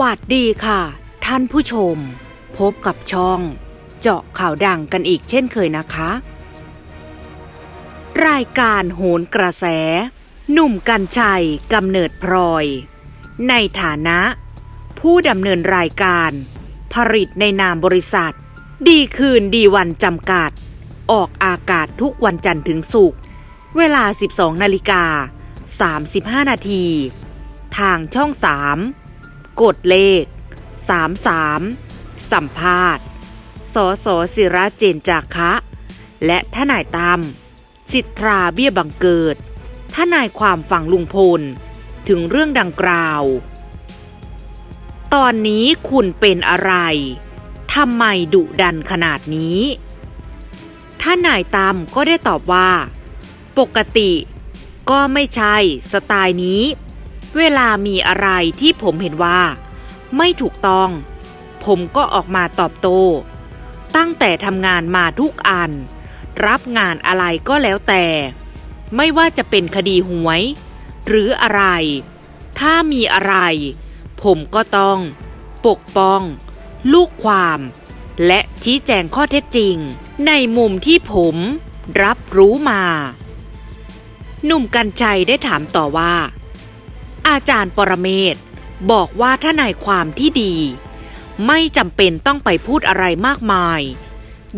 วัสดีค่ะ ท่านผู้ชม พบกับช่อง เจาะข่าวดังกันอีกเช่นเคยนะคะ รายการโหนกระแส หนุ่มกัญชัยกำเนิดพลอย ในฐานะ ผู้ดำเนินรายการ ผลิตในนามบริษัท ดีคืนดีวันจำกัด ออกอากาศทุกวันจันทร์ถึงศุกร์เวลา 12 นาฬิกา 35 นาที ทางช่อง 3 กดเลข 33 สัมภาษณ์ สสศิระเจนจาคะ และทนายตั้มสิทธาเบี้ยบังเกิด ทนายความฝั่งลุงพล ถึงเรื่องดังกล่าว ตอนนี้คุณเป็นอะไร ทำไมดุดันขนาดนี้ท่านายตั้มก็ได้ตอบว่า ปกติก็ไม่ใช่สไตล์นี้ เวลามีอะไรที่ผมเห็นว่า ไม่ถูกต้อง ผมก็ออกมาตอบโต้ ตั้งแต่ทำงานมาทุกอัน รับงานอะไรก็แล้วแต่ ไม่ว่าจะเป็นคดีหวย หรืออะไร ถ้ามีอะไร ผมก็ต้อง ปกป้อง ลูกความ และชี้แจงข้อเท็จจริง ในมุมที่ผมรับรู้มา หนุ่มกัญชัยได้ถามต่อว่า อาจารย์ปรเมศบอกว่าทนายความที่ดี ไม่จำเป็นต้องไปพูดอะไรมากมาย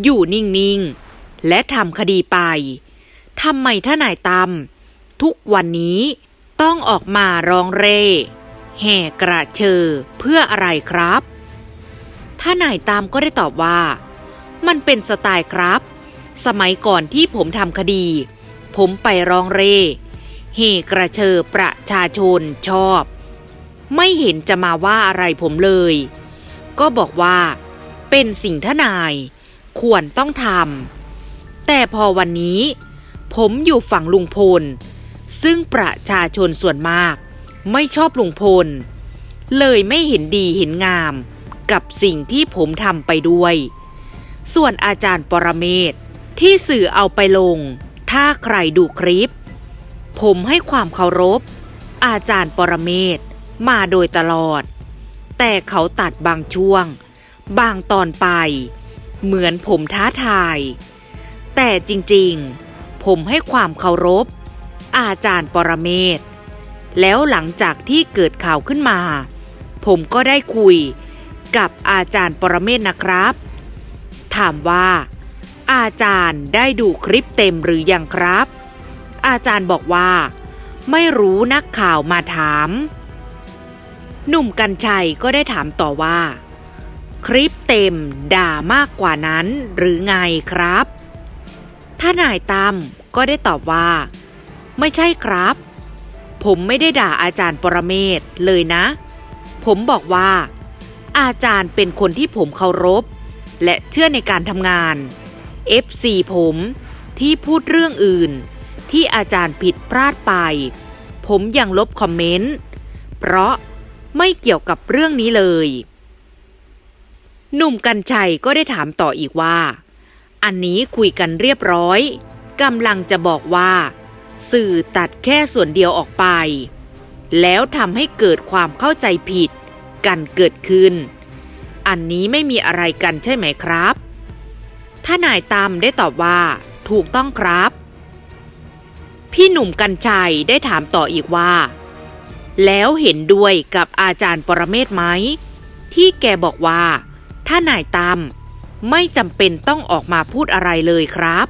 อยู่นิ่งๆ และทำคดีไปทำไมทนายตมทุกวันนี้ต้องออกมาร้องเร่ แห่กระเชอเพื่ออะไรครับทนายตามก็ได้ตอบว่า มันเป็นสไตล์ครับ สมัยก่อนที่ผมทำคดี ผมไปร้องเร่ เฮกระเชอประชาชนชอบ ไม่เห็นจะมาว่าอะไรผมเลย ก็บอกว่าเป็นสิ่งทนาย ควรต้องทำแต่พอวันนี้ ผมอยู่ฝั่งลุงพล ซึ่งประชาชนส่วนมาก ไม่ชอบลุงพล เลยไม่เห็นดีเห็นงาม กับสิ่งที่ผมทำไปด้วย ส่วนอาจารย์ปรเมศที่สื่อเอาไปลง ถ้าใครดูคลิป ผมให้ความเคารพ อาจารย์ปรเมศมาโดยตลอด แต่เขาตัดบางช่วง บางตอนไป เหมือนผมท้าทาย แต่จริงๆ ผมให้ความเคารพ อาจารย์ปรเมศแล้วหลังจากที่เกิดข่าวขึ้นมา ผมก็ได้คุยกับอาจารย์ปรเมศนะครับ ถามว่า อาจารย์ได้ดูคลิปเต็มหรือยังครับ อาจารย์บอกว่า ไม่รู้นักข่าวมาถาม หนุ่มกัญชัยก็ได้ถามต่อว่า คลิปเต็มด่ามากกว่านั้นหรือไงครับท่านายตั้มก็ได้ตอบว่า ไม่ใช่ครับ ผมไม่ได้ด่าอาจารย์ปรเมศเลยนะ ผมบอกว่า อาจารย์เป็นคนที่ผมเคารพ และเชื่อในการทำงาน FC ผมที่พูดเรื่องอื่น ที่อาจารย์ผิดพลาดไป ผมยังลบคอมเมนต์ เพราะไม่เกี่ยวกับเรื่องนี้เลย หนุ่มกัญชัยก็ได้ถามต่ออีกว่า อันนี้คุยกันเรียบร้อยกำลังจะบอกว่า สื่อตัดแค่ส่วนเดียวออกไป แล้วทำให้เกิดความเข้าใจผิด กันเกิดขึ้น อันนี้ไม่มีอะไรกันใช่ไหมครับ ถ้านายตามได้ตอบว่า ถูกต้องครับ พี่หนุ่มกัญชัยได้ถามต่ออีกว่า แล้วเห็นด้วยกับอาจารย์ปรเมศไหม ที่แกบอกว่า ถ้านายตามไม่จำเป็นต้องออกมาพูดอะไรเลยครับ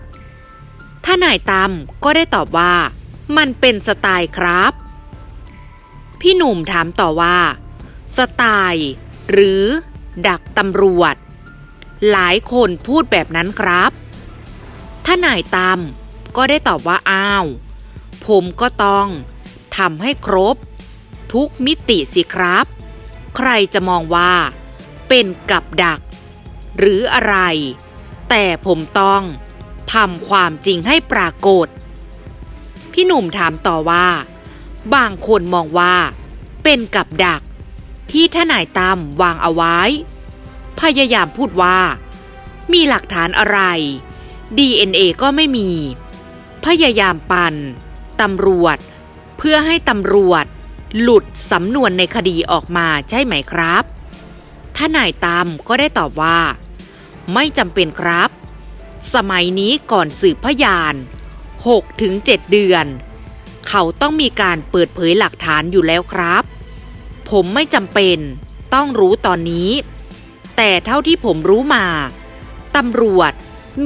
ถ้านายตามก็ได้ตอบว่า มันเป็นสไตล์ครับ พี่หนุ่มถามต่อว่า สไตล์หรือดักตำรวจ หลายคนพูดแบบนั้นครับ ถ้านายตามก็ได้ตอบว่าอ้าว ผมก็ต้องทำให้ครบ ทุกมิติสิครับ ใครจะมองว่า เป็นกับดัก หรืออะไร แต่ผมต้องทำความจริงให้ปรากฏ พี่หนุ่มถามต่อว่า บางคนมองว่า เป็นกับดัก ที่ทนายตั้มวางเอาไว้ พยายามพูดว่า มีหลักฐานอะไร DNA ก็ไม่มี พยายามปั่น ตำรวจ เพื่อให้ตำรวจ หลุดสำนวนในคดีออกมาใช่ไหมครับทนายตามก็ได้ตอบว่า ไม่จำเป็นครับ สมัยนี้ก่อนสืบพยาน6ถึง7เดือน เขาต้องมีการเปิดเผยหลักฐานอยู่แล้วครับ ผมไม่จำเป็นต้องรู้ตอนนี้ แต่เท่าที่ผมรู้มาตำรวจ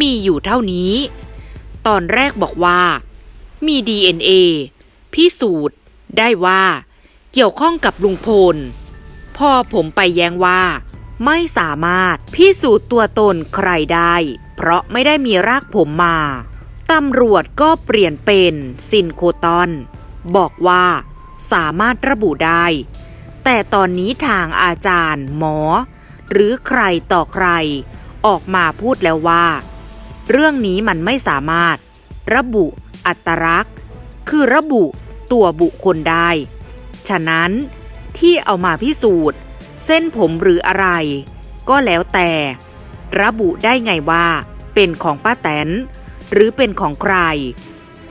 มีอยู่เท่านี้ ตอนแรกบอกว่า มี DNA พิสูจน์ได้ว่า เกี่ยวข้องกับลุงพลพอผมไปแย้งว่า ไม่สามารถพิสูจน์ตัวตนใครได้ เพราะไม่ได้มีรากผมมา ตำรวจก็เปลี่ยนเป็นซินโคตอน บอกว่าสามารถระบุได้ แต่ตอนนี้ทางอาจารย์หมอ หรือใครต่อใคร ออกมาพูดแล้วว่า เรื่องนี้มันไม่สามารถระบุ อัตลักษณ์ คือระบุตัวบุคคลได้ ฉะนั้นที่เอามาพิสูจน์ เส้นผมหรืออะไร ก็แล้วแต่ ระบุได้ไงว่า เป็นของป้าแตน หรือเป็นของใคร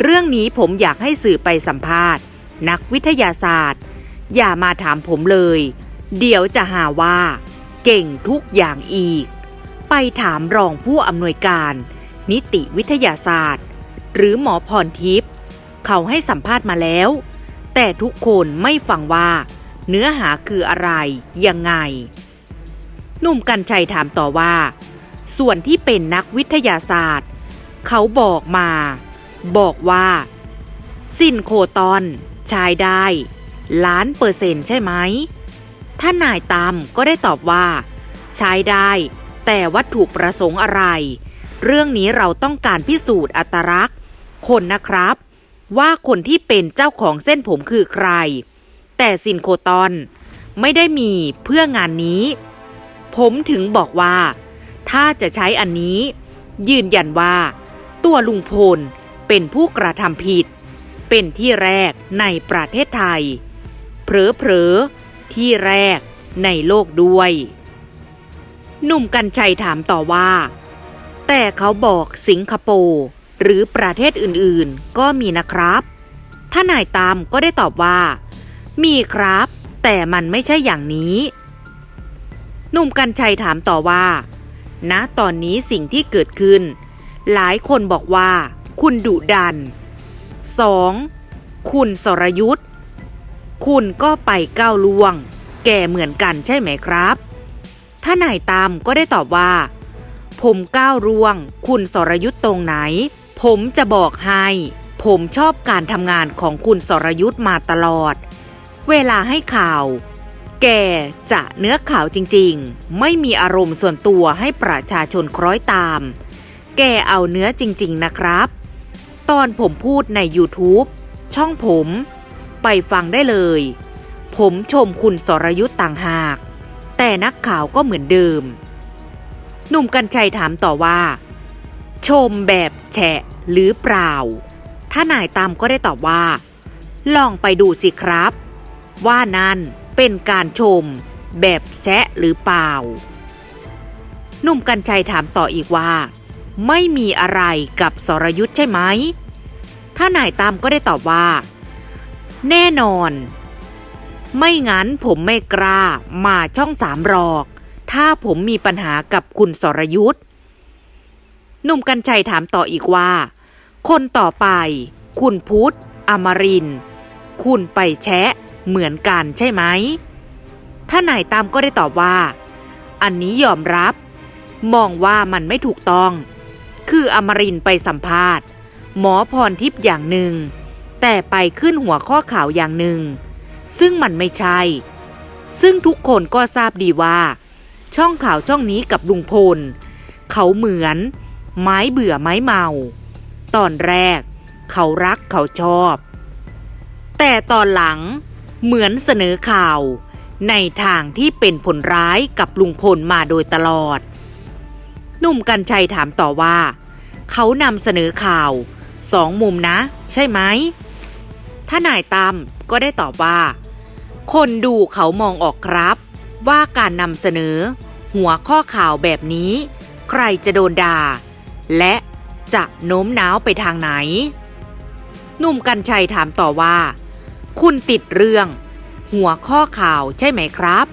เรื่องนี้ผมอยากให้สื่อไปสัมภาษณ์ นักวิทยาศาสตร์ อย่ามาถามผมเลย เดี๋ยวจะหาว่า เก่งทุกอย่างอีก ไปถามรองผู้อำนวยการ นิติวิทยาศาสตร์ หรือหมอพรทิพย์เขาให้สัมภาษณ์มาแล้ว แต่ทุกคนไม่ฟังว่า เนื้อหาคืออะไร ยังไง หนุ่มกัญชัยถามต่อว่า ส่วนที่เป็นนักวิทยาศาสตร์ เขาบอกมา บอกว่า สินโคตอนใช้ได้ ล้านเปอร์เซ็นต์ใช่ไหมท่านนายตามก็ได้ตอบว่า ใช้ได้ แต่วัตถุประสงค์อะไร เรื่องนี้เราต้องการพิสูจน์อัตลักษณ์ คนนะครับ ว่าคนที่เป็นเจ้าของเส้นผมคือใคร แต่ซินโคตอนไม่ได้มีเพื่องานนี้ ผมถึงบอกว่า ถ้าจะใช้อันนี้ ยืนยันว่า ตัวลุงพลเป็นผู้กระทำผิด เป็นที่แรกในประเทศไทย เผลอๆที่แรกในโลกด้วย หนุ่มกัญชัยถามต่อว่า แต่เขาบอกสิงคโปร์ หรือประเทศอื่นๆ ก็มีนะครับถ้านนายตามก็ได้ตอบว่า มีครับ แต่มันไม่ใช่อย่างนี้ หนุ่มกัญชัยถามต่อว่าณตอนนี้สิ่งที่เกิดขึ้น หลายคนบอกว่า คุณดุดัน 2. คุณสรยุทธ์คุณก็ไปก้าวล่วง แก่เหมือนกันใช่ไหมครับถ้านายตามก็ได้ตอบว่า ผมก้าวล่วง คุณสรยุทธ์ตรงไหน ผมจะบอกให้ ผมชอบการทำงานของคุณสรยุทธ์มาตลอด เวลาให้ข่าว แกจะเนื้อข่าวจริงๆ ไม่มีอารมณ์ส่วนตัวให้ประชาชนคล้อยตาม แกเอาเนื้อจริงๆนะครับ ตอนผมพูดใน YouTube ช่องผม ไปฟังได้เลย ผมชมคุณสรยุทธ์ต่างหาก แต่นักข่าวก็เหมือนเดิม หนุ่มกัญชัยถามต่อว่า ชมแบบแฉะหรือเปล่า ถ้านายตามก็ได้ตอบว่า ลองไปดูสิครับ ว่านั่นเป็นการชมแบบแซะหรือเปล่า หนุ่มกัญชัยถามต่ออีกว่า ไม่มีอะไรกับสรยุทธ์ใช่ไหม ถ้านายตามก็ได้ตอบว่า แน่นอน ไม่งั้นผมไม่กล้ามาช่องสามหรอก ถ้าผมมีปัญหากับคุณสรยุทธ์ หนุ่มกัญชัยถามต่ออีกว่า คนต่อไป คุณพุทธอมริน คุณไปแชะ เหมือนกันใช่ไหมถ้านายตามก็ได้ตอบว่า อันนี้ยอมรับ มองว่ามันไม่ถูกต้อง คืออมรินไปสัมภาษณ์ หมอพรทิพย์อย่างหนึ่ง แต่ไปขึ้นหัวข้อข่าวอย่างหนึ่ง ซึ่งมันไม่ใช่ ซึ่งทุกคนก็ทราบดีว่า ช่องข่าวช่องนี้กับลุงพล เขาเหมือน ไม้เบื่อไม้เมา ตอนแรก เขารักเขาชอบ แต่ตอนหลังเหมือนเสนอข่าว ในทางที่เป็นผลร้ายกับลุงพลมาโดยตลอด นุ่มกัญชัยถามต่อว่า เขานำเสนอข่าวสองมุมนะ ใช่ไหมถ้านายตั้มก็ได้ตอบว่า คนดูเขามองออกครับ ว่าการนำเสนอ หัวข้อข่าวแบบนี้ ใครจะโดนด่า และจะโน้มน้าวไปทางไหน หนุ่มกัญชัยถามต่อว่า คุณติดเรื่อง หัวข้อข่าวใช่ไหมครับ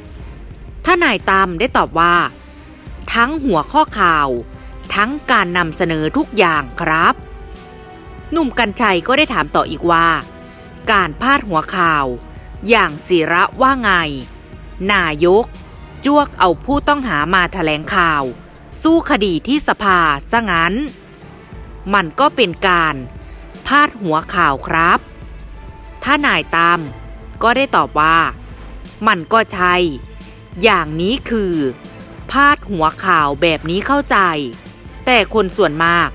ท่านายตามได้ตอบว่า ทั้งหัวข้อข่าว ทั้งการนำเสนอทุกอย่างครับ หนุ่มกัญชัยก็ได้ถามต่ออีกว่า การพาดหัวข่าว อย่างศิระว่าไง นายกจวกเอาผู้ต้องหามาแถลงข่าว สู้คดีที่สภาซะงั้น มันก็เป็นการพาดหัวข่าวครับ ถ้านายตามก็ได้ตอบว่า มันก็ใช่ อย่างนี้คือพาดหัวข่าวแบบนี้เข้าใจ แต่คนส่วนมาก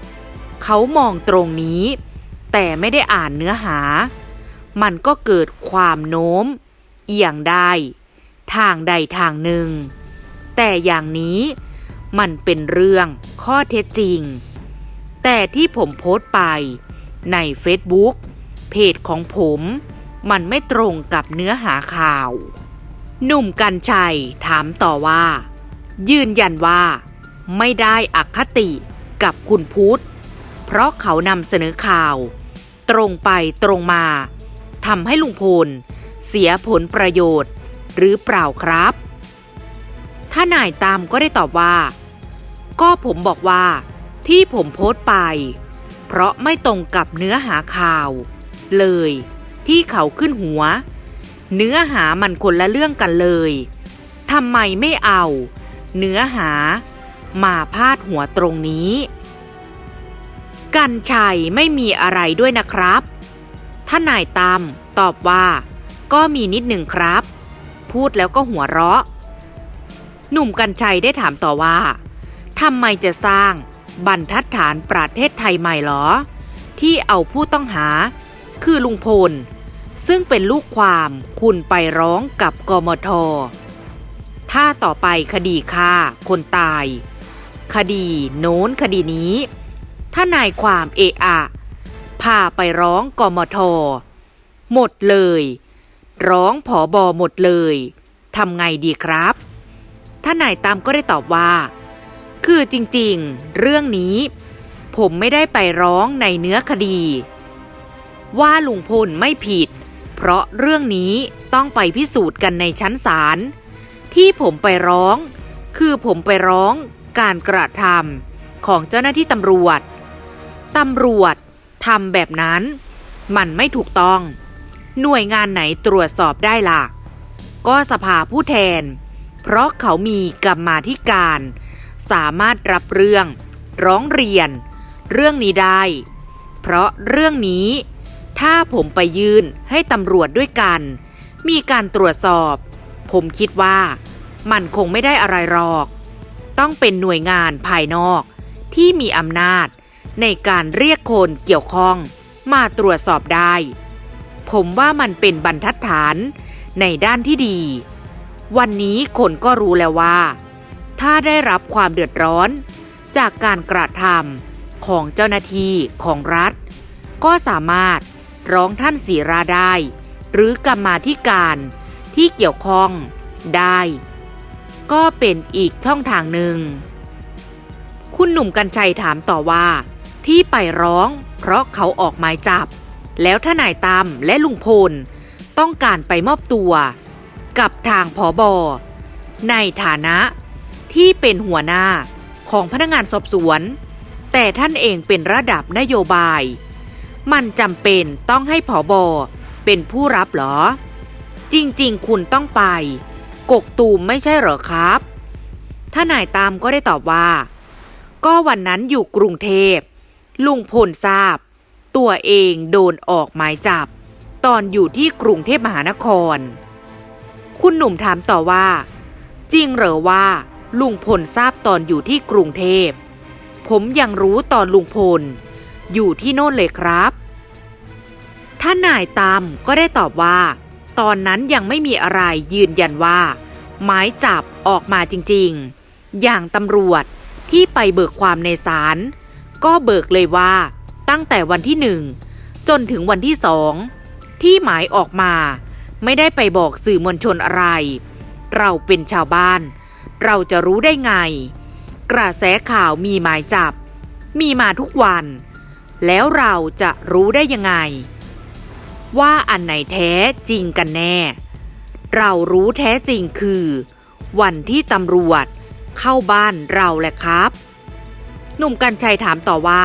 เขามองตรงนี้ แต่ไม่ได้อ่านเนื้อหา มันก็เกิดความโน้ม เอียงได้ ทางใดทางหนึ่ง แต่อย่างนี้ มันเป็นเรื่องข้อเท็จจริง แต่ที่ผมโพสต์ไปใน Facebook เพจของผมมันไม่ตรงกับเนื้อหาข่าว หนุ่มกัญชัยถามต่อว่า ยืนยันว่า ไม่ได้อคติกับคุณพุทธ เพราะเขานำเสนอข่าว ตรงไปตรงมาทำให้ลุงพล เสียผลประโยชน์หรือเปล่าครับ ถ้านายตามก็ได้ตอบว่า ก็ผมบอกว่าที่ผมโพสต์ไป เพราะไม่ตรงกับเนื้อหาข่าว เลยที่เขาขึ้นหัว เนื้อหามันคนละเรื่องกันเลยทำไมไม่เอา เนื้อหามาพาดหัวตรงนี้ กันชัยไม่มีอะไรด้วยนะครับท่านนายตามตอบว่า ก็มีนิดหนึ่งครับ พูดแล้วก็หัวเราะ หนุ่มกัญชัยได้ถามต่อว่า ทำไมจะสร้างบรรทัดฐานประเทศไทยใหม่หรอ ที่เอาผู้ต้องหา คือลุงพล ซึ่งเป็นลูกความคุณไปร้องกับกมท ถ้าต่อไปคดีฆ่าคนตาย คดีโน้นคดีนี้ ถ้านายความเอะอะพาไปร้องกมท หมดเลย ร้องผอบอหมดเลยทำไงดีครับ ท่านนายตามก็ได้ตอบว่า คือจริงๆ เรื่องนี้ ผมไม่ได้ไปร้องในเนื้อคดี ว่าลุงพลไม่ผิด เพราะเรื่องนี้ต้องไปพิสูจน์กันในชั้นศาลที่ผมไปร้อง คือผมไปร้องการกระทำของเจ้าหน้าที่ตำรวจตำรวจทำแบบนั้น มันไม่ถูกต้อง หน่วยงานไหนตรวจสอบได้ล่ะ ก็สภาผู้แทน เพราะเขามีกรรมาธิการ สามารถรับเรื่อง ร้องเรียน เรื่องนี้ได้ เพราะเรื่องนี้ ถ้าผมไปยื่นให้ตำรวจด้วยกัน มีการตรวจสอบ ผมคิดว่า มันคงไม่ได้อะไรหรอก ต้องเป็นหน่วยงานภายนอกที่มีอำนาจในการเรียกคนเกี่ยวข้องมาตรวจสอบได้ ผมว่ามันเป็นบรรทัดฐานในด้านที่ดี วันนี้คนก็รู้แล้วว่า ถ้าได้รับความเดือดร้อน จากการกระทำของเจ้าหน้าที่ของรัฐ ก็สามารถร้องท่านศีราได้ หรือกรรมาธิการที่เกี่ยวข้องได้ ก็เป็นอีกช่องทางหนึ่ง คุณหนุ่มกัญชัยถามต่อว่า ที่ไปร้องเพราะเขาออกหมายจับ แล้วทนายตามและลุงพลต้องการไปมอบตัว กับทางผอบอในฐานะ ที่เป็นหัวหน้าของพนักงานสอบสวน แต่ท่านเองเป็นระดับนโยบาย มันจำเป็นต้องให้ผอบอเป็นผู้รับเหรอ จริงๆ คุณต้องไป กกตูมไม่ใช่เหรอครับท่านายตามก็ได้ตอบว่า ก็วันนั้นอยู่กรุงเทพ ลุงพลทราบ ตัวเองโดนออกหมายจับ ตอนอยู่ที่กรุงเทพมหานคร คุณหนุ่มถามต่อว่า จริงเหรอว่า ลุงพลทราบตอนอยู่ที่กรุงเทพ ผมยังรู้ตอนลุงพล อยู่ที่โน่นเลยครับ ท่านนายตามก็ได้ตอบว่า ตอนนั้นยังไม่มีอะไรยืนยันว่า หมายจับออกมาจริงๆ อย่างตำรวจที่ไปเบิกความในศาลก็เบิกเลยว่า ตั้งแต่วันที่หนึ่งจนถึงวันที่สองที่หมายออกมา ไม่ได้ไปบอกสื่อมวลชนอะไร เราเป็นชาวบ้าน เราจะรู้ได้ไง กระแสข่าวมีหมายจับ มีมาทุกวัน แล้วเราจะรู้ได้ยังไง ว่าอันไหนแท้จริงกันแน่ เรารู้แท้จริงคือ วันที่ตำรวจเข้าบ้านเราแหละครับ หนุ่มกัญชัยถามต่อว่า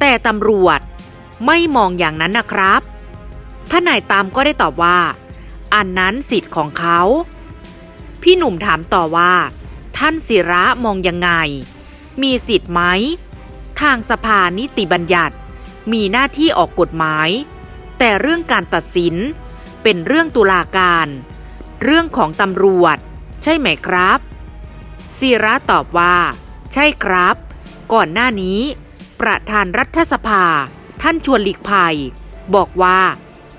แต่ตำรวจไม่มองอย่างนั้นนะครับท่านนายตามก็ได้ตอบว่า อันนั้นสิทธิ์ของเขา พี่หนุ่มถามต่อว่า ท่านศิระมองยังไง มีสิทธิ์ไหม ทางสภานิติบัญญัติ มีหน้าที่ออกกฎหมาย แต่เรื่องการตัดสิน เป็นเรื่องตุลาการ เรื่องของตำรวจ ใช่ไหมครับศิระตอบว่า ใช่ครับ ก่อนหน้านี้ ประธานรัฐสภา ท่านชวนหลีกภัย บอกว่า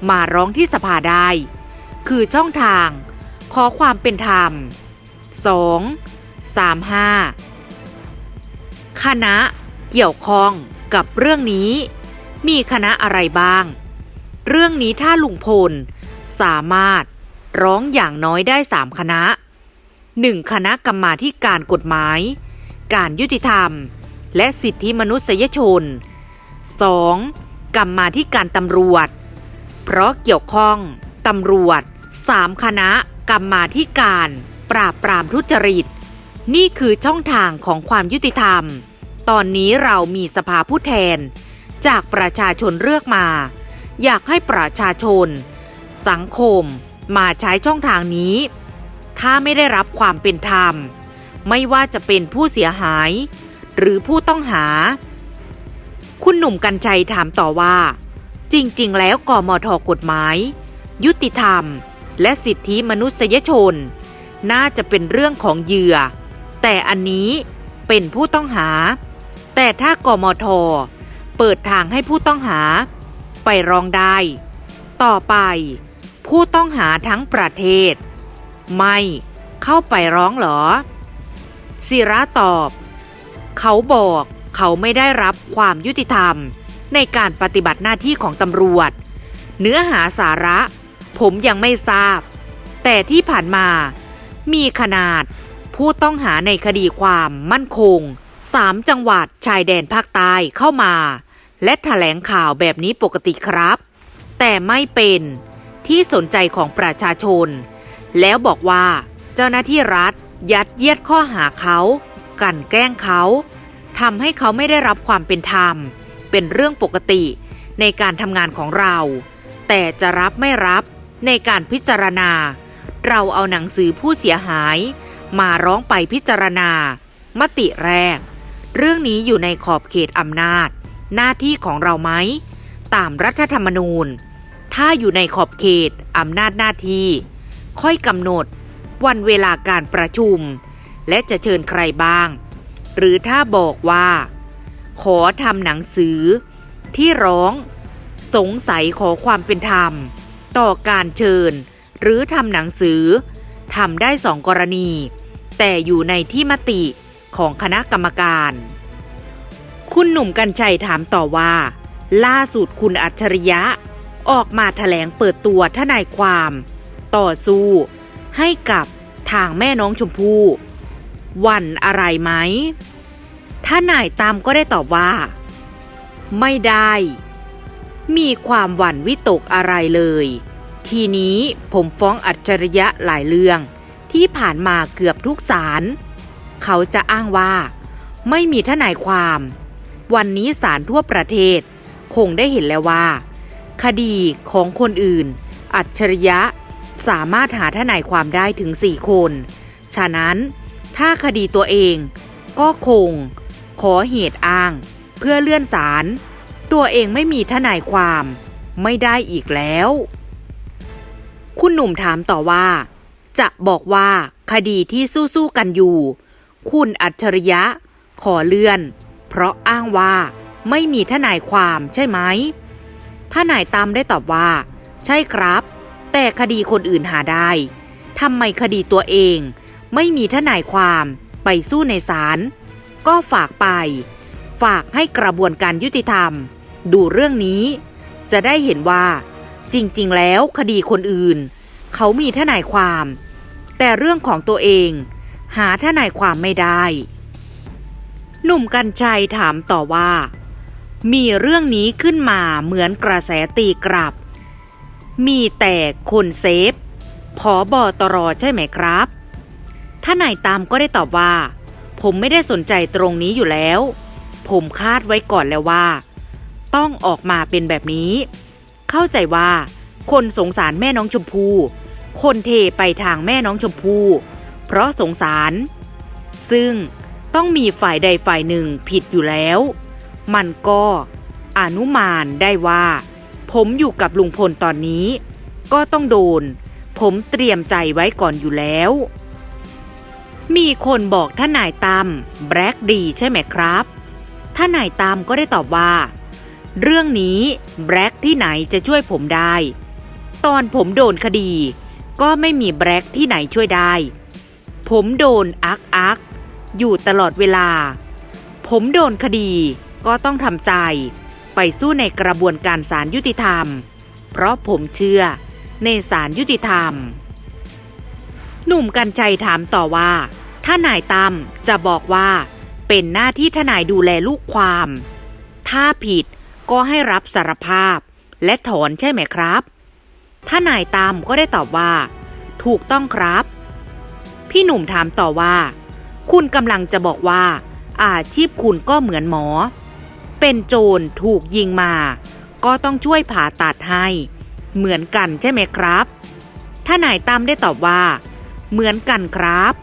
มาร้องที่สภาได้ คือช่องทาง ขอความเป็นธรรม 2. 35 คณะเกี่ยวข้องกับเรื่องนี้ มีคณะอะไรบ้าง เรื่องนี้ถ้าลุงพล สามารถร้องอย่างน้อยได้สามคณะ 1. คณะกรรมาธิการกฎหมาย การยุติธรรม และสิทธิมนุษยชน 2. กรรมาธิการตำรวจ เพราะเกี่ยวข้องตำรวจ 3 คณะกรรมาธิการ ปราบปรามทุจริต นี่คือช่องทางของความยุติธรรม ตอนนี้เรามีสภาผู้แทน จากประชาชนเลือกมา อยากให้ประชาชน สังคมมาใช้ช่องทางนี้ ถ้าไม่ได้รับความเป็นธรรม ไม่ว่าจะเป็นผู้เสียหาย หรือผู้ต้องหา คุณหนุ่มกัญชัยถามต่อว่า จริง ๆ แล้วกมทกฎหมาย ยุติธรรม และสิทธิมนุษยชน น่าจะเป็นเรื่องของเหยื่อ แต่อันนี้เป็นผู้ต้องหา แต่ถ้ากมท เปิดทางให้ผู้ต้องหา ไปร้องได้ ต่อไป ผู้ต้องหาทั้งประเทศ ไม่เข้าไปร้องหรอศิระตอบ เขาบอกเขาไม่ได้รับความยุติธรรมในการปฏิบัติหน้าที่ของตำรวจ เนื้อหาสาระ ผมยังไม่ทราบ แต่ที่ผ่านมามีขนาด ผู้ต้องหาในคดีความมั่นคงสามจังหวัดชายแดนภาคใต้เข้ามา และแถลงข่าวแบบนี้ปกติครับ แต่ไม่เป็นที่สนใจของประชาชน แล้วบอกว่าเจ้าหน้าที่รัฐยัดเยียดข้อหาเขากันแกล้งเขาทำให้เขาไม่ได้รับความเป็นธรรม เป็นเรื่องปกติในการทำงานของเรา แต่จะรับไม่รับในการพิจารณา เราเอาหนังสือผู้เสียหาย มาร้องไปพิจารณา มติแรก เรื่องนี้อยู่ในขอบเขตอำนาจ หน้าที่ของเราไหม ตามรัฐธรรมนูญ ถ้าอยู่ในขอบเขตอำนาจหน้าที่ ค่อยกำหนด วันเวลาการประชุม และจะเชิญใครบ้าง หรือถ้าบอกว่า ขอทำหนังสือ ที่ร้อง สงสัยขอความเป็นธรรม ต่อการเชิญ หรือทำหนังสือ ทำได้สองกรณี แต่อยู่ในที่มติของคณะกรรมการ คุณหนุ่มกัญชัยถามต่อว่า ล่าสุดคุณอัจฉริยะ ออกมาแถลงเปิดตัวทนายความ ต่อสู้ ให้กับทางแม่น้องชมพู่หวันอะไรไหมท่านายตามก็ได้ตอบว่า ไม่ได้ มีความหวั่นวิตกอะไรเลย ทีนี้ผมฟ้องอัจฉริยะหลายเรื่อง ที่ผ่านมาเกือบทุกศาลเขาจะอ้างว่า ไม่มีทนายความ วันนี้ศาลทั่วประเทศ คงได้เห็นแล้วว่า คดีของคนอื่น อัจฉริยะสามารถหาทนายความได้ถึงสี่คน ฉะนั้นถ้าคดีตัวเองก็คง ขอเหตุอ้าง เพื่อเลื่อนศาลตัวเองไม่มีทนายความไม่ได้อีกแล้ว คุณหนุ่มถามต่อว่า จะบอกว่าคดีที่สู้ๆกันอยู่ คุณอัจฉริยะ ขอเลื่อน เพราะอ้างว่าไม่มีทนายความใช่ไหมทนายตามได้ตอบว่า ใช่ครับ แต่คดีคนอื่นหาได้ทำไมคดีตัวเอง ไม่มีทนายความไปสู้ในศาลก็ฝากไป ฝากให้กระบวนการยุติธรรม ดูเรื่องนี้ จะได้เห็นว่า จริง ๆ แล้วคดีคนอื่น เขามีทนายความ แต่เรื่องของตัวเอง หาทนายความไม่ได้ หนุ่มกัญชัยถามต่อว่า มีเรื่องนี้ขึ้นมาเหมือนกระแสตีกลับ มีแต่คนเซฟผอบอตรใช่ไหมครับท่านายตามก็ได้ตอบว่า ผมไม่ได้สนใจตรงนี้อยู่แล้ว ผมคาดไว้ก่อนแล้วว่า ต้องออกมาเป็นแบบนี้ เข้าใจว่า คนสงสารแม่น้องชมพู่คนเทไปทางแม่น้องชมพู่เพราะสงสาร ซึ่งต้องมีฝ่ายใดฝ่ายหนึ่งผิดอยู่แล้ว มันก็อนุมานได้ว่า ผมอยู่กับลุงพลตอนนี้ ก็ต้องโดน ผมเตรียมใจไว้ก่อนอยู่แล้ว มีคนบอกท่านนายตั้มแบล็กดีใช่ไหมครับท่านนายตั้มก็ได้ตอบว่า เรื่องนี้แบล็กที่ไหนจะช่วยผมได้ ตอนผมโดนคดี ก็ไม่มีแบล็กที่ไหนช่วยได้ ผมโดนอักอักอยู่ตลอดเวลา ผมโดนคดีก็ต้องทำใจ ไปสู้ในกระบวนการศาลยุติธรรม เพราะผมเชื่อในศาลยุติธรรม หนุ่มกัญชัยถามต่อว่า ถ้านายตั้มจะบอกว่าเป็นหน้าที่ทนายดูแลลูกความ ถ้าผิดก็ให้รับสารภาพ และถอนใช่ไหมครับ ถ้านายตามก็ได้ตอบว่า ถูกต้องครับ พี่หนุ่มถามต่อว่า คุณกำลังจะบอกว่า อาชีพคุณก็เหมือนหมอ เป็นโจรถูกยิงมา ก็ต้องช่วยผ่าตัดให้ เหมือนกันใช่ไหมครับถ้านายตามได้ตอบว่า เหมือนกันครับ